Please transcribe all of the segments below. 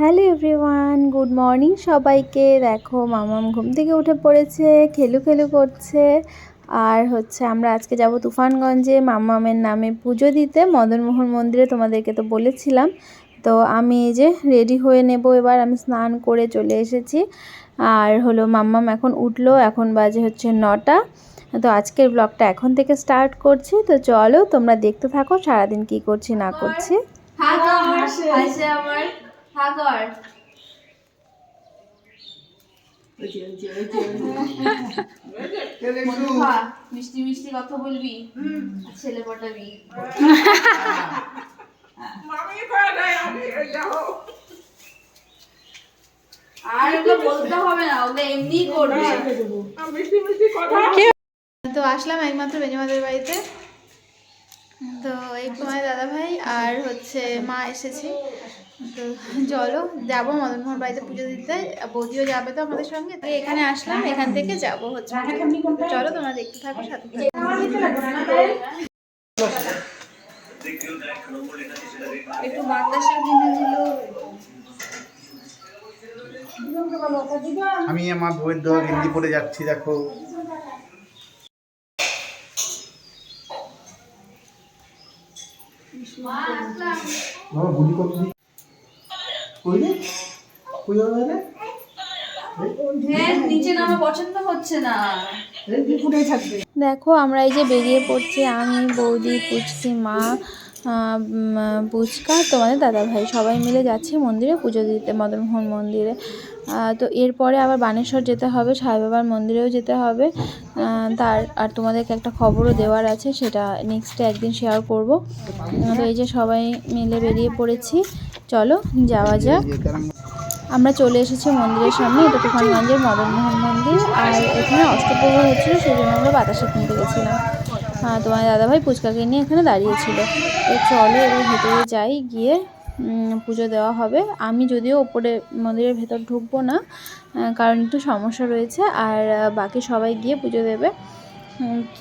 Hello everyone, good morning সবাইকে। দেখো, মামাম ঘুম থেকে উঠে পড়েছে, খেলু খেলু করছে। আর হচ্ছে আমরা আজকে যাব তুফানগঞ্জে, মামামের নামে পুজো দিতে। মদনমোহন মন্দিরে তোমাদেরকে তো বলেছিলাম। তো আমি এই যে রেডি হয়ে নেব, এবার আমি স্নান করে চলে এসেছি। আর হলো মাম্মাম এখন উঠল, এখন বাজে হচ্ছে নটা। তো আজকের ব্লগটা এখন থেকে স্টার্ট করছি। তো চলো, তোমরা দেখতে থাকো সারাদিন কি করছি, না করছি। আমার। মধুভা, মিষ্টি মিষ্টি কথা বলবি? আর ছেলে পটাবি। আর ওগুলো বলতে হবে না ওগুলো এমনিই করবে। তো আসলাম একমাত্র বেনিমাদের বাড়িতে। তো এই তোমার দাদা ভাই আর হচ্ছে মা এসেছে। তো চলো যাব মদনমোহন বাড়িতে পুজো দিতে। বৌদিও যাবে তো আমাদের সঙ্গে এখানে আসলাম এখান থেকে যাব হচ্ছে। চলো তোমরা দেখতে থাকো সাথে একটু বাতাসা কিনে দিল। আমি আমার বইয়ের দেওয়া গেঞ্জি পরে যাচ্ছি দেখো। বাবা গুলি কত হ্যাঁ নিচে নামা পছন্দ হচ্ছে না। দেখো আমরা এই যে বেরিয়ে পড়ছি আমি বৌদি পুচকি মা পুচকা তোমাদের দাদা ভাই সবাই মিলে যাচ্ছি মন্দিরে পুজো দিতে মদনমোহন মন্দিরে। তো এরপরে আবার বানেশ্বর যেতে হবে সাই বাবার মন্দিরেও যেতে হবে। তার আর তোমাদেরকে একটা খবরও দেওয়ার আছে সেটা নেক্সটে একদিন শেয়ার করব। তো এই যে সবাই মিলে বেরিয়ে পড়েছি। চলো, যাওয়া যাক। আমরা চলে এসেছি মন্দিরের সামনে, এটা তুফানগঞ্জের মদনমোহন মন্দির। আর এখানে অষ্টপ্রহর হচ্ছিল সেই জন্য আমরা বাতাসে কিনতে গেছিলাম। তোমার দাদাভাই পুচকাকে নিয়ে এখানে দাঁড়িয়েছিল তো চলো এবার ভেতরে যাই, গিয়ে পুজো দেওয়া হবে। আমি যদিও ওপরে মন্দিরের ভেতর ঢুকবো না কারণ একটু সমস্যা রয়েছে। আর বাকি সবাই গিয়ে পুজো দেবে।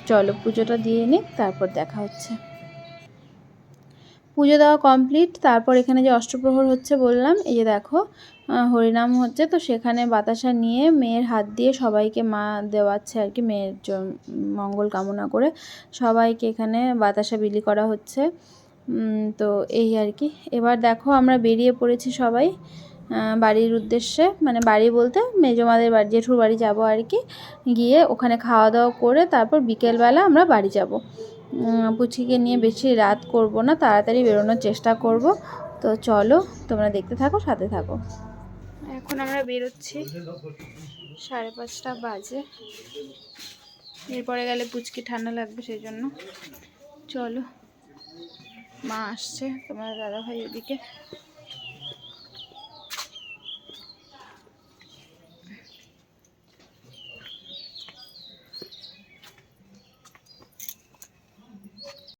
চলো, পুজোটা দিয়ে নিক, তারপর দেখা হচ্ছে। পুজো দেওয়া কমপ্লিট তারপর এখানে যে অষ্টপ্রহর হচ্ছে বললাম, এই যে দেখো হরিনাম হচ্ছে, তো সেখানে বাতাসা নিয়ে মেয়ের হাত দিয়ে সবাইকে মা দেওয়াচ্ছে আর কি, মেয়ের মঙ্গল কামনা করে সবাইকে এখানে বাতাসা বিলি করা হচ্ছে। তো এই আর কি। এবার দেখো আমরা বেরিয়ে পড়েছি সবাই। বাড়ির উদ্দেশ্যে মানে বাড়ি বলতে মেজমাদের বাড়ি, জেঠুর বাড়ি যাব আর কি। গিয়ে ওখানে খাওয়া দাওয়া করে তারপর বিকেলবেলা আমরা বাড়ি যাব। পুচিকে নিয়ে বেশি রাত করব না, তাড়াতাড়ি বেরোনোর চেষ্টা করব। তো চলো, তোমরা দেখতে থাকো, সাথে থাকো। এখন আমরা বেরোচ্ছি। সাড়ে পাঁচটা বাজে। এরপরে গেলে পুচকি ঠান্ডা লাগবে সেই জন্য চলো, মা আসছে, তোমার দাদা ভাই ওদিকে।